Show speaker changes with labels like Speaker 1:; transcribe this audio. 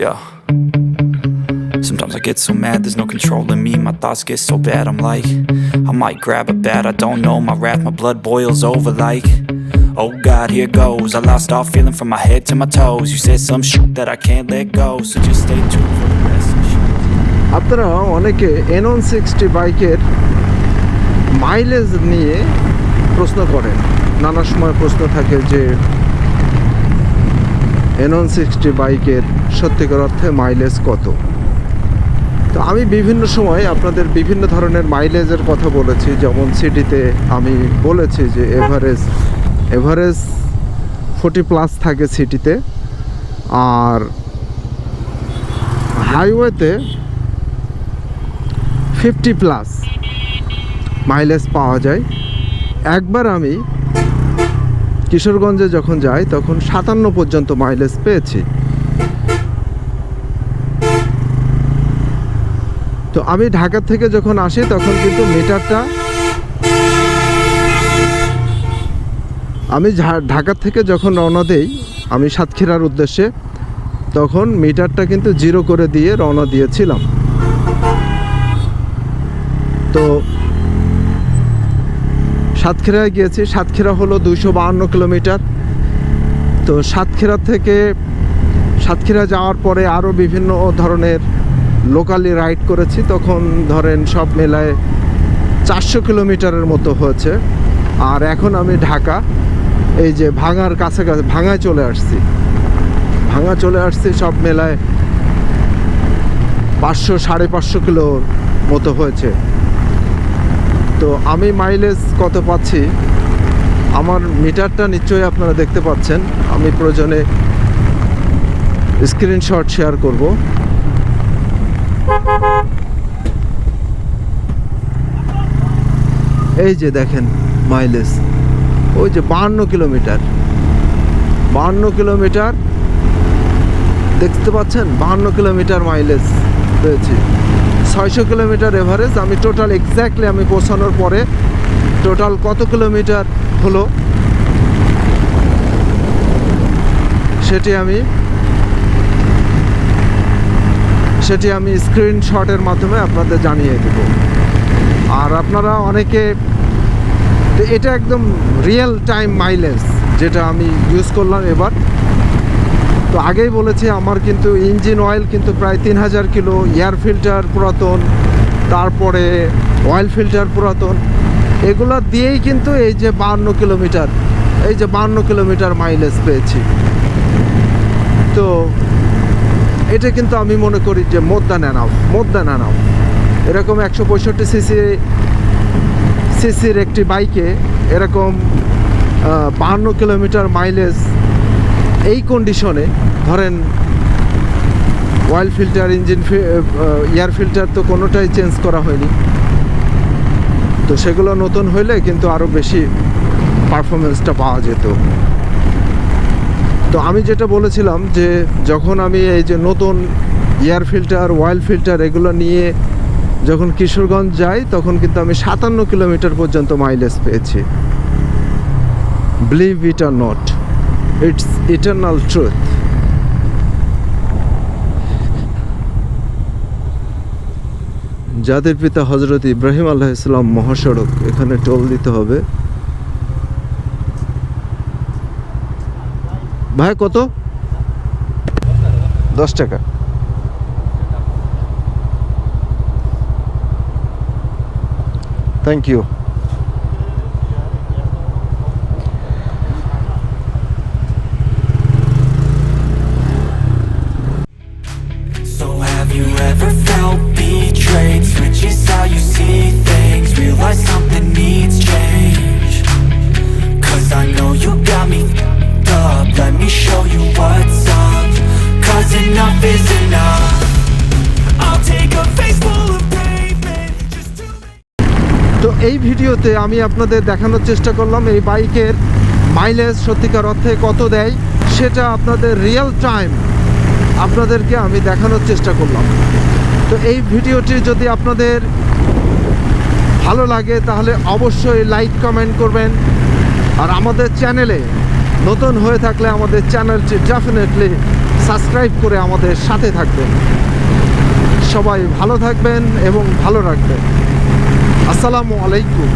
Speaker 1: Yeah. Sometimes I get so mad, there's no controlling me. My thoughts get so bad, I'm like, I might grab a bat, I don't know. My wrath, my blood boils over like, oh God, here goes. I lost all feeling from my head to my toes. You said some shit that I can't let go, so just stay tuned for the rest. of the show.
Speaker 2: আপনারা অনেকে N one sixty বাইকের mileage নিয়ে প্রশ্ন করেন নানা সময় প্রশ্ন থাকে যে এন ওয়ান সিক্সটি বাইকের সত্যিকার অর্থে মাইলেজ কত? তো আমি বিভিন্ন সময় আপনাদের বিভিন্ন ধরনের মাইলেজের কথা বলেছি। যেমন সিটিতে আমি বলেছি যে এভারেজ এভারেজ ফোর্টি প্লাস থাকে সিটিতে আর হাইওয়েতে ফিফটি প্লাস মাইলেজ পাওয়া যায়। একবার আমি কিশোরগঞ্জে যখন যাই, তখন সাতান্ন পর্যন্ত মাইলেজ পেয়েছি। তো আমি ঢাকা থেকে যখন আসি, তখন কিন্তু মিটারটা আমি ঝা- ঢাকা থেকে যখন রওনা দেই, আমি সাতক্ষীরার উদ্দেশ্যে, তখন মিটারটা কিন্তু জিরো করে দিয়ে রওনা দিয়েছিলাম। তো সাতক্ষীরায় গিয়েছি। সাতক্ষীরা হলো দুইশো বাহান্ন কিলোমিটার। তো সাতক্ষীরা থেকে সাতক্ষীরা যাওয়ার পরে আরও বিভিন্ন ধরনের লোকালি রাইড করেছি। তখন ধরেন সব মেলায় চারশো কিলোমিটারের মতো হয়েছে। আর এখন আমি ঢাকা, এই যে ভাঙার কাছাকাছি, ভাঙায় চলে আসছি। ভাঙা চলে আসছি সব মেলায় পাঁচশো, সাড়ে পাঁচশো কিলোর মতো হয়েছে। তো আমি মাইলেজ কত পাচ্ছি? আমার মিটারটা নিশ্চয়ই আপনারা দেখতে পাচ্ছেন। আমি প্রয়োজনে স্ক্রিনশট শেয়ার করব। এই যে দেখেন মাইলেজ ওই যে বাহান্ন কিলোমিটার। বাহান্ন কিলোমিটার। দেখতে পাচ্ছেন? বাহান্ন কিলোমিটার মাইলেজ পেয়েছি ছয়শো কিলোমিটার এভারেজ। আমি টোটাল এক্স্যাক্টলি আমি পৌঁছানোর পরে টোটাল কত কিলোমিটার হলো? সেটি আমি সেটি আমি স্ক্রিনশটের মাধ্যমে আপনাদের জানিয়ে দেব। আর আপনারা অনেকে এটা একদম রিয়েল টাইম মাইলেজ যেটা আমি ইউজ করলাম এবার। তো আগেই বলেছি, আমার কিন্তু ইঞ্জিন অয়েল কিন্তু প্রায় তিন হাজার কিলো এয়ার ফিল্টার পুরাতন, তারপরে অয়েল ফিল্টার পুরাতন। এগুলো দিয়েই কিন্তু এই যে বাহান্ন কিলোমিটার, এই যে বাহান্ন কিলোমিটার মাইলেজ পেয়েছি। তো এটা কিন্তু আমি মনে করি যে মোদ্দা নেনাও মোদ্দা নেনাও এরকম একশো পঁয়ষট্টি সিসি সিসির একটি বাইকে এরকম বাহান্ন কিলোমিটার মাইলেজ এই কন্ডিশনে ধরেন oil filter engine air filter তো কোনোটাই চেঞ্জ করা হয়নি। তো সেগুলো নতুন হইলে কিন্তু আরও বেশি পারফরমেন্সটা পাওয়া যেত। তো আমি যেটা বলেছিলাম যে, যখন আমি এই যে নতুন এয়ার ফিল্টার অয়েল ফিল্টার এগুলো নিয়ে যখন কিশোরগঞ্জ যাই, তখন কিন্তু আমি সাতান্ন কিলোমিটার পর্যন্ত মাইলেজ পেয়েছি। Believe it or not it's eternal truth যাদের পিতা হজরত ইব্রাহিম আল্লাহ ইসলাম মহাসড়ক, এখানে টোল দিতে হবে। ভাই, কত? দশ টাকা। থ্যাংক ইউ তো এই ভিডিওতে আমি আপনাদের দেখানোর চেষ্টা করলাম এই বাইকের মাইলেজ সত্যিকার অর্থে কত দেয়, সেটা আপনাদের রিয়েল টাইম আপনাদেরকে আমি দেখানোর চেষ্টা করলাম। তো এই ভিডিওটি যদি আপনাদের ভালো লাগে, তাহলে অবশ্যই লাইক কমেন্ট করবেন। আর আমাদের চ্যানেলে নতুন হয়ে থাকলে আমাদের চ্যানেলটি ডেফিনেটলি সাবস্ক্রাইব করে আমাদের সাথে থাকবেন। সবাই ভালো থাকবেন এবং ভালো রাখবেন। আসসালামু আলাইকুম।